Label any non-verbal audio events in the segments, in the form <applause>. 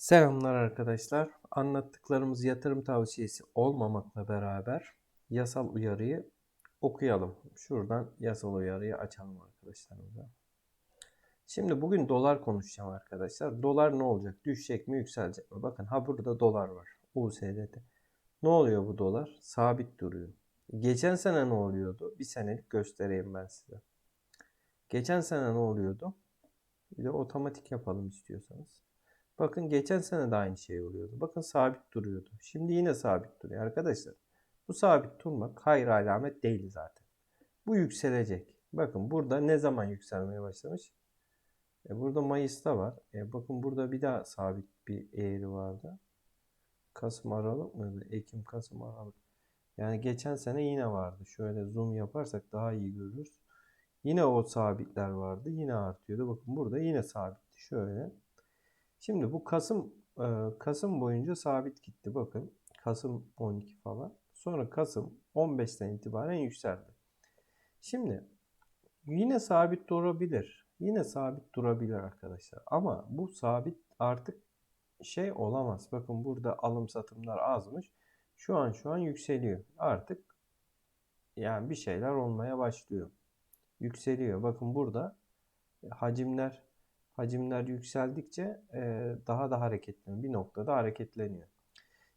Selamlar arkadaşlar. Anlattıklarımız yatırım tavsiyesi olmamakla beraber yasal uyarıyı okuyalım. Şuradan yasal uyarıyı açalım arkadaşlarımıza. Şimdi bugün dolar konuşacağım arkadaşlar. Dolar ne olacak? Düşecek mi, yükselecek mi? Bakın ha burada dolar var. USDT. Ne oluyor bu dolar? Sabit duruyor. Geçen sene ne oluyordu? Bir senelik göstereyim ben size. Geçen sene ne oluyordu? Bir de otomatik yapalım istiyorsanız. Bakın geçen sene de aynı şey oluyordu. Bakın sabit duruyordu. Şimdi yine sabit duruyor arkadaşlar. Bu sabit durmak hayır alamet değil zaten. Bu yükselecek. Bakın burada ne zaman yükselmeye başlamış? E burada Mayıs'ta var. E bakın burada bir daha sabit bir eğri vardı. Kasım Aralık mıydı? Ekim Kasım Aralık. Yani geçen sene yine vardı. Şöyle zoom yaparsak daha iyi görürüz. Yine o sabitler vardı. Yine artıyordu. Bakın burada yine sabitti. Şöyle. Şimdi bu Kasım e, Kasım boyunca sabit gitti. Bakın Kasım 12 falan. Sonra Kasım 15'ten itibaren yükseldi. Şimdi yine sabit durabilir. Yine sabit durabilir arkadaşlar. Ama bu sabit artık şey olamaz. Bakın burada alım satımlar azmış. Şu an şu an yükseliyor. Artık yani bir şeyler olmaya başlıyor. Yükseliyor. Bakın burada hacimler hacimler yükseldikçe e, daha da hareketleniyor. Bir noktada hareketleniyor.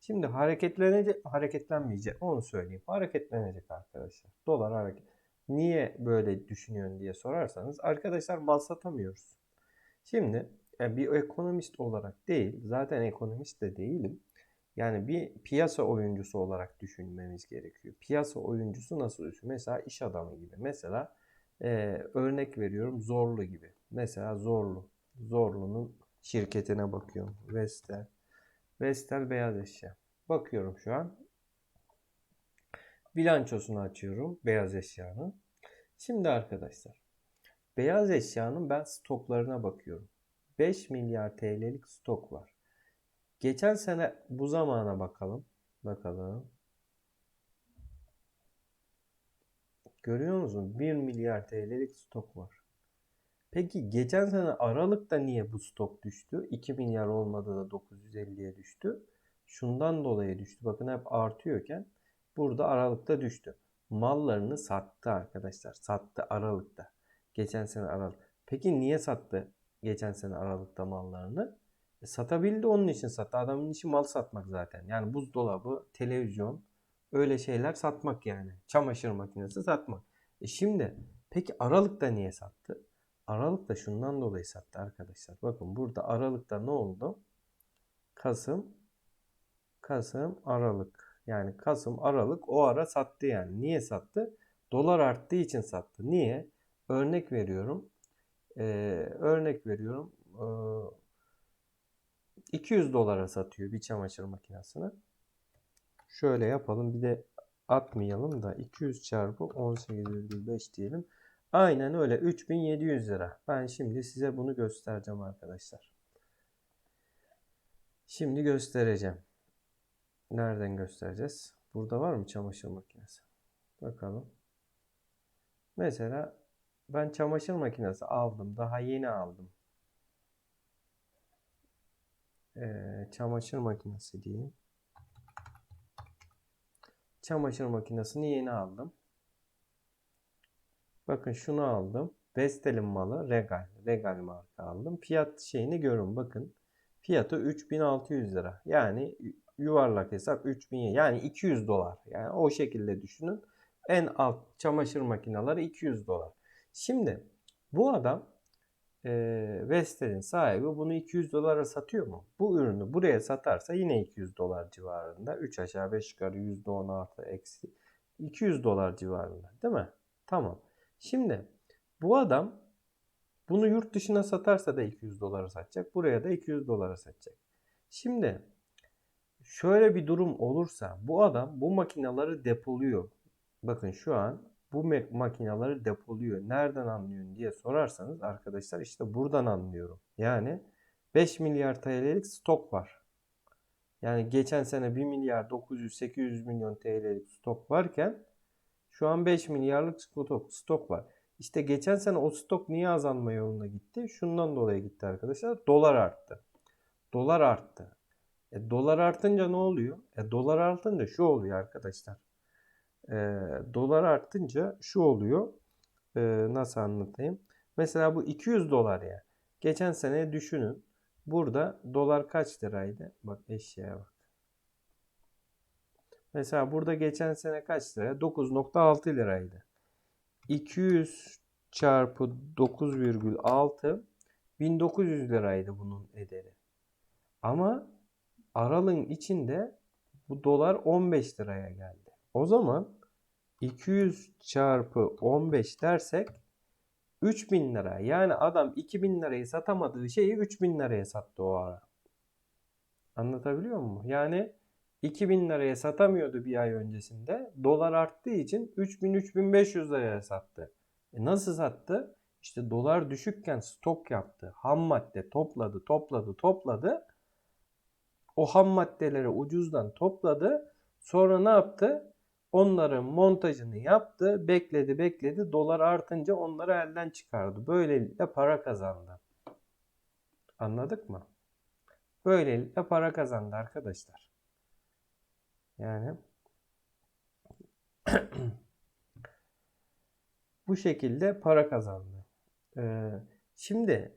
Şimdi hareketlenecek, hareketlenmeyecek onu söyleyeyim. Hareketlenecek arkadaşlar. Dolar hareket. Niye böyle düşünüyorsun diye sorarsanız arkadaşlar satamıyoruz. Şimdi yani bir ekonomist olarak değil, zaten ekonomist de değilim. Yani bir piyasa oyuncusu olarak düşünmemiz gerekiyor. Piyasa oyuncusu nasıl düşün? Mesela iş adamı gibi. Mesela e, örnek veriyorum Zorlu gibi. Mesela Zorlu. Zorlu'nun şirketine bakıyorum. Vestel. Vestel beyaz eşya. Bakıyorum şu an. Bilançosunu açıyorum. Beyaz eşyanın. Şimdi arkadaşlar. Beyaz eşyanın ben stoklarına bakıyorum. 5 milyar TL'lik stok var. Geçen sene bu zamana bakalım. Bakalım. Görüyor musun? 1 milyar TL'lik stok var. Peki geçen sene Aralık'ta niye bu stok düştü? 2 milyar olmadı da 950'ye düştü. Şundan dolayı düştü. Bakın hep artıyorken burada Aralık'ta düştü. Mallarını sattı arkadaşlar. Sattı Aralık'ta. Geçen sene Aralık. Peki niye sattı geçen sene Aralık'ta mallarını? E, satabildi onun için sattı. Adamın işi mal satmak zaten. Yani buzdolabı, televizyon, öyle şeyler satmak yani. Çamaşır makinesi satmak. E şimdi peki Aralık'ta niye sattı? Aralık'ta şundan dolayı sattı arkadaşlar. Bakın burada Aralık'ta ne oldu? Kasım, Kasım, Aralık. Yani Kasım, Aralık o ara sattı yani. Niye sattı? Dolar arttığı için sattı. Niye? Örnek veriyorum. Ee, örnek veriyorum. Ee, 200 dolara satıyor bir çamaşır makinesini. Şöyle yapalım. Bir de atmayalım da 200 çarpı 18,5 diyelim. Aynen öyle 3700 lira. Ben şimdi size bunu göstereceğim arkadaşlar. Şimdi göstereceğim. Nereden göstereceğiz? Burada var mı çamaşır makinesi? Bakalım. Mesela ben çamaşır makinesi aldım. Daha yeni aldım. Ee, çamaşır makinesi diyeyim. Çamaşır makinesini yeni aldım. Bakın şunu aldım. Vestel'in malı Regal. Regal marka aldım. Fiyat şeyini görün bakın. Fiyatı 3600 lira. Yani yuvarlak hesap 3000 yani 200 dolar. Yani o şekilde düşünün. En alt çamaşır makineleri 200 dolar. Şimdi bu adam e, Vestel'in sahibi bunu 200 dolara satıyor mu? Bu ürünü buraya satarsa yine 200 dolar civarında. 3 aşağı 5 yukarı %10 artı eksi 200 dolar civarında değil mi? Tamam. Şimdi bu adam bunu yurt dışına satarsa da 200 dolara satacak. Buraya da 200 dolara satacak. Şimdi şöyle bir durum olursa bu adam bu makinaları depoluyor. Bakın şu an bu makinaları depoluyor. Nereden anlıyorsun diye sorarsanız arkadaşlar işte buradan anlıyorum. Yani 5 milyar TL'lik stok var. Yani geçen sene 1 milyar 900-800 milyon TL'lik stok varken şu an 5 milyarlık stok, stok var. İşte geçen sene o stok niye azalma yoluna gitti? Şundan dolayı gitti arkadaşlar. Dolar arttı. Dolar arttı. E, dolar artınca ne oluyor? E, dolar artınca şu oluyor arkadaşlar. E, dolar artınca şu oluyor. E, nasıl anlatayım? Mesela bu 200 dolar ya. Geçen sene düşünün. Burada dolar kaç liraydı? Bak eşeğe bak. Mesela burada geçen sene kaç lira? 9.6 liraydı. 200 çarpı 9,6 1900 liraydı bunun ederi. Ama Aral'ın içinde bu dolar 15 liraya geldi. O zaman 200 çarpı 15 dersek 3000 lira. Yani adam 2000 lirayı satamadığı şeyi 3000 liraya sattı o ara. Anlatabiliyor muyum? Yani 2000 liraya satamıyordu bir ay öncesinde. Dolar arttığı için 3000-3500 liraya sattı. E nasıl sattı? İşte dolar düşükken stok yaptı. Ham madde topladı, topladı, topladı. O ham maddeleri ucuzdan topladı. Sonra ne yaptı? Onların montajını yaptı. Bekledi, bekledi. Dolar artınca onları elden çıkardı. Böylelikle para kazandı. Anladık mı? Böylelikle para kazandı arkadaşlar. Yani <clears throat> bu şekilde para kazandı. Ee, şimdi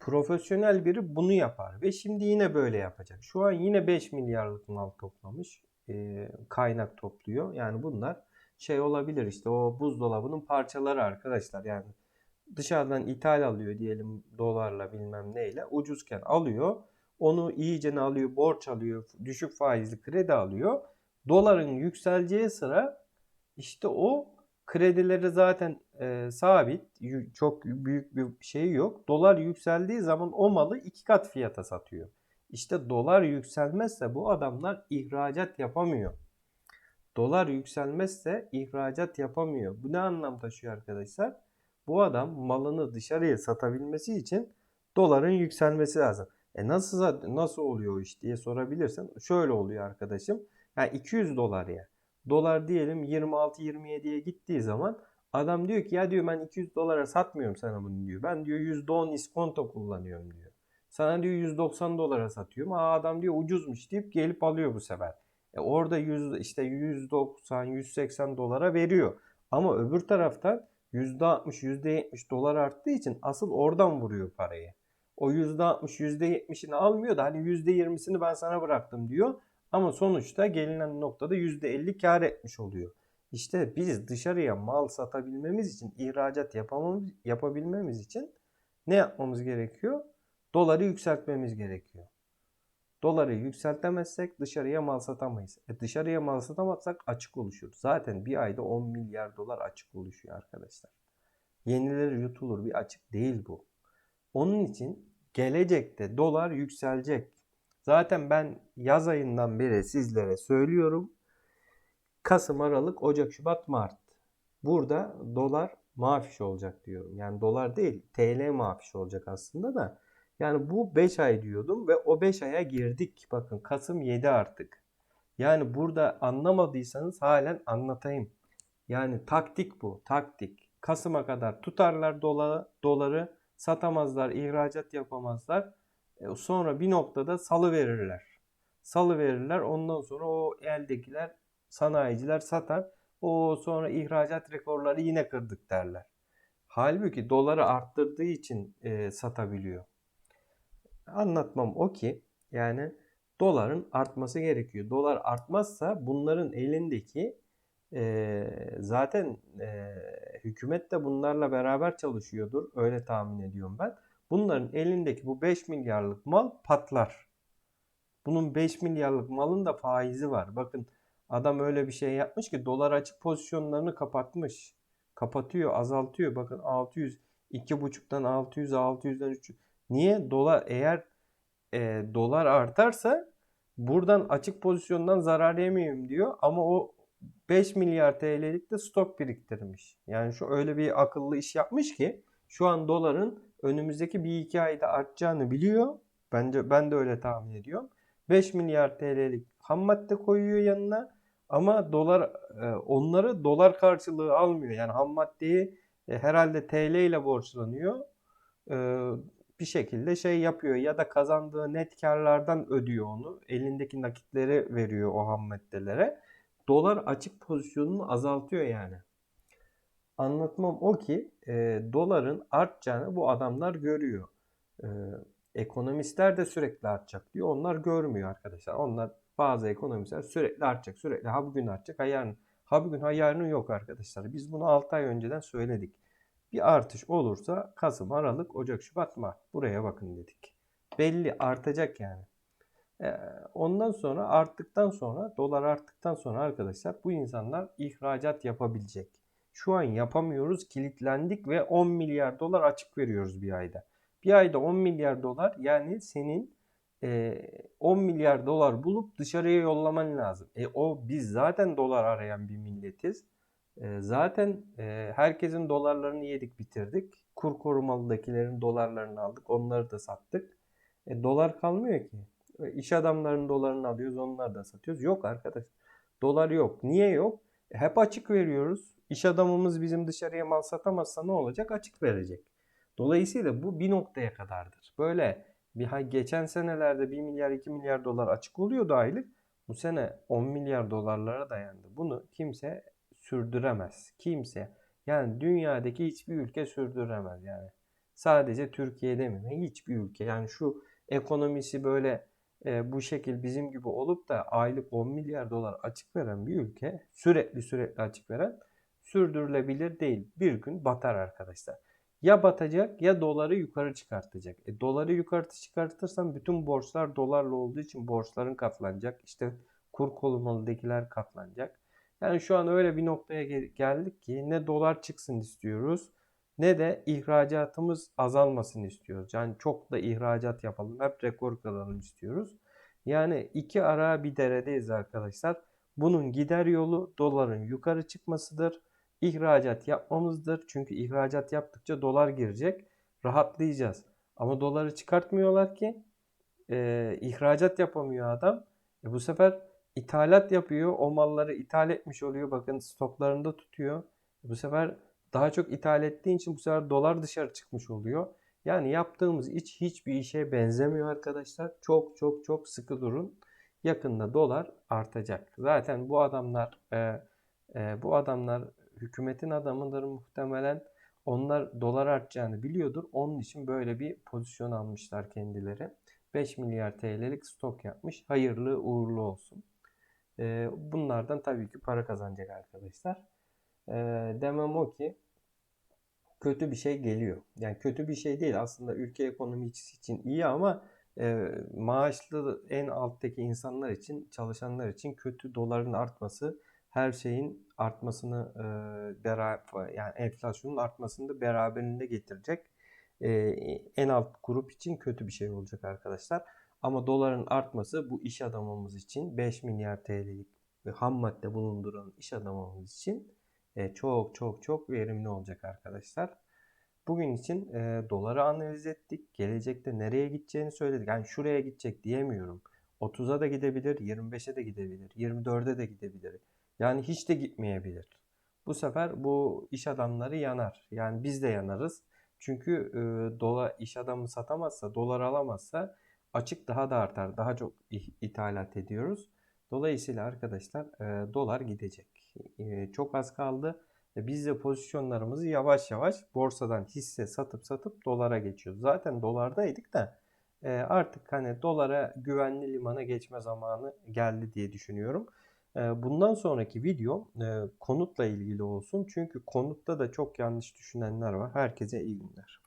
profesyonel biri bunu yapar ve şimdi yine böyle yapacak. Şu an yine 5 milyarlık mal toplamış. Ee, kaynak topluyor. Yani bunlar şey olabilir işte o buzdolabının parçaları arkadaşlar. Yani dışarıdan ithal alıyor diyelim dolarla bilmem neyle ucuzken alıyor. Onu iyice alıyor, borç alıyor, düşük faizli kredi alıyor. Doların yükseleceği sıra işte o kredileri zaten e, sabit, çok büyük bir şey yok. Dolar yükseldiği zaman o malı iki kat fiyata satıyor. İşte dolar yükselmezse bu adamlar ihracat yapamıyor. Dolar yükselmezse ihracat yapamıyor. Bu ne anlam taşıyor arkadaşlar? Bu adam malını dışarıya satabilmesi için doların yükselmesi lazım. E nasıl nasıl oluyor o iş diye sorabilirsen şöyle oluyor arkadaşım. Yani 200 dolar ya. Dolar diyelim 26-27'ye gittiği zaman adam diyor ki ya diyor ben 200 dolara satmıyorum sana bunu diyor. Ben diyor %10 iskonto kullanıyorum diyor. Sana diyor 190 dolara satıyorum. Aa adam diyor ucuzmuş deyip gelip alıyor bu sefer. E orada 100 işte 190 180 dolara veriyor. Ama öbür taraftan %60 %70 dolar arttığı için asıl oradan vuruyor parayı. O %60 %70'ini almıyor da hani %20'sini ben sana bıraktım diyor. Ama sonuçta gelinen noktada %50 kar etmiş oluyor. İşte biz dışarıya mal satabilmemiz için, ihracat yapamamız, yapabilmemiz için ne yapmamız gerekiyor? Doları yükseltmemiz gerekiyor. Doları yükseltemezsek dışarıya mal satamayız. E dışarıya mal satamazsak açık oluşur. Zaten bir ayda 10 milyar dolar açık oluşuyor arkadaşlar. Yenileri yutulur bir açık değil bu. Onun için gelecekte dolar yükselecek. Zaten ben yaz ayından beri sizlere söylüyorum. Kasım, Aralık, Ocak, Şubat, Mart. Burada dolar mafiş olacak diyorum. Yani dolar değil TL mafiş olacak aslında da. Yani bu 5 ay diyordum ve o 5 aya girdik. Bakın Kasım 7 artık. Yani burada anlamadıysanız halen anlatayım. Yani taktik bu. Taktik. Kasım'a kadar tutarlar doları, doları satamazlar, ihracat yapamazlar. E, sonra bir noktada salı verirler. Salı verirler. Ondan sonra o eldekiler sanayiciler satar. O sonra ihracat rekorları yine kırdık derler. Halbuki doları arttırdığı için e, satabiliyor. Anlatmam o ki yani doların artması gerekiyor. Dolar artmazsa bunların elindeki e, zaten e, hükümet de bunlarla beraber çalışıyordur. Öyle tahmin ediyorum ben. Bunların elindeki bu 5 milyarlık mal patlar. Bunun 5 milyarlık malın da faizi var. Bakın adam öyle bir şey yapmış ki dolar açık pozisyonlarını kapatmış. Kapatıyor, azaltıyor. Bakın 600, 2,5'tan 600, 600'den 300. Niye? Dolar eğer e, dolar artarsa buradan açık pozisyondan zarar yemeyeyim diyor. Ama o 5 milyar TL'lik de stok biriktirmiş. Yani şu öyle bir akıllı iş yapmış ki şu an doların önümüzdeki bir iki ayda artacağını biliyor. Bence ben de öyle tahmin ediyorum. 5 milyar TL'lik ham madde koyuyor yanına ama dolar e, onları dolar karşılığı almıyor. Yani ham maddeyi e, herhalde TL ile borçlanıyor. E, bir şekilde şey yapıyor ya da kazandığı net karlardan ödüyor onu. Elindeki nakitleri veriyor o ham maddelere. Dolar açık pozisyonunu azaltıyor yani. Anlatmam o ki e, doların artacağını bu adamlar görüyor. E, ekonomistler de sürekli artacak diyor. Onlar görmüyor arkadaşlar. Onlar bazı ekonomistler sürekli artacak. Sürekli ha bugün artacak ha yarın. Ha bugün ha yarın yok arkadaşlar. Biz bunu 6 ay önceden söyledik. Bir artış olursa Kasım, Aralık, Ocak, Şubat, Mart. Buraya bakın dedik. Belli artacak yani. Ee, ondan sonra arttıktan sonra dolar arttıktan sonra arkadaşlar bu insanlar ihracat yapabilecek. Şu an yapamıyoruz kilitlendik ve 10 milyar dolar açık veriyoruz bir ayda. Bir ayda 10 milyar dolar yani senin e, 10 milyar dolar bulup dışarıya yollaman lazım. E o biz zaten dolar arayan bir milletiz. E, zaten e, herkesin dolarlarını yedik bitirdik. Kur korumalıdakilerin dolarlarını aldık. Onları da sattık. E, dolar kalmıyor ki. İş adamlarının dolarını alıyoruz. Onları da satıyoruz. Yok arkadaş. Dolar yok. Niye yok? E, hep açık veriyoruz. İş adamımız bizim dışarıya mal satamazsa ne olacak? Açık verecek. Dolayısıyla bu bir noktaya kadardır. Böyle bir geçen senelerde 1 milyar 2 milyar dolar açık oluyordu aylık. Bu sene 10 milyar dolarlara dayandı. Bunu kimse sürdüremez. Kimse. Yani dünyadaki hiçbir ülke sürdüremez yani. Sadece Türkiye'de mi? Hiçbir ülke. Yani şu ekonomisi böyle e, bu şekil bizim gibi olup da aylık 10 milyar dolar açık veren bir ülke sürekli sürekli açık veren sürdürülebilir değil. Bir gün batar arkadaşlar. Ya batacak ya doları yukarı çıkartacak. E, doları yukarı çıkartırsan bütün borçlar dolarla olduğu için borçların katlanacak. İşte kur korumalıdakiler katlanacak. Yani şu an öyle bir noktaya geldik ki ne dolar çıksın istiyoruz ne de ihracatımız azalmasın istiyoruz. Yani çok da ihracat yapalım, hep rekor kıralım istiyoruz. Yani iki ara bir deredeyiz arkadaşlar. Bunun gider yolu doların yukarı çıkmasıdır ihracat yapmamızdır. Çünkü ihracat yaptıkça dolar girecek. Rahatlayacağız. Ama doları çıkartmıyorlar ki e, ihracat yapamıyor adam. E, bu sefer ithalat yapıyor. O malları ithal etmiş oluyor. Bakın stoklarında tutuyor. E, bu sefer daha çok ithal ettiği için bu sefer dolar dışarı çıkmış oluyor. Yani yaptığımız iç hiçbir işe benzemiyor arkadaşlar. Çok çok çok sıkı durun. Yakında dolar artacak. Zaten bu adamlar e, e, bu adamlar hükümetin adamıdır muhtemelen. Onlar dolar artacağını biliyordur. Onun için böyle bir pozisyon almışlar kendileri. 5 milyar TL'lik stok yapmış. Hayırlı uğurlu olsun. Ee, bunlardan tabii ki para kazanacak arkadaşlar. Ee, demem o ki kötü bir şey geliyor. Yani kötü bir şey değil aslında ülke ekonomisi için iyi ama e, maaşlı en alttaki insanlar için, çalışanlar için kötü doların artması her şeyin artmasını e, beraber yani enflasyonun artmasını da beraberinde getirecek. E, en alt grup için kötü bir şey olacak arkadaşlar. Ama doların artması bu iş adamımız için 5 milyar TL'lik ham madde bulunduran iş adamımız için e, çok çok çok verimli olacak arkadaşlar. Bugün için e, doları analiz ettik. Gelecekte nereye gideceğini söyledik. Yani şuraya gidecek diyemiyorum. 30'a da gidebilir, 25'e de gidebilir, 24'e de gidebilir. Yani hiç de gitmeyebilir. Bu sefer bu iş adamları yanar. Yani biz de yanarız. Çünkü e, dolar iş adamı satamazsa, dolar alamazsa açık daha da artar. Daha çok ithalat ediyoruz. Dolayısıyla arkadaşlar e, dolar gidecek. E, çok az kaldı. E, biz de pozisyonlarımızı yavaş yavaş borsadan hisse satıp satıp dolara geçiyoruz. Zaten dolardaydık da e, artık hani dolara güvenli limana geçme zamanı geldi diye düşünüyorum. Ee, bundan sonraki video e, konutla ilgili olsun. Çünkü konutta da çok yanlış düşünenler var. Herkese iyi günler.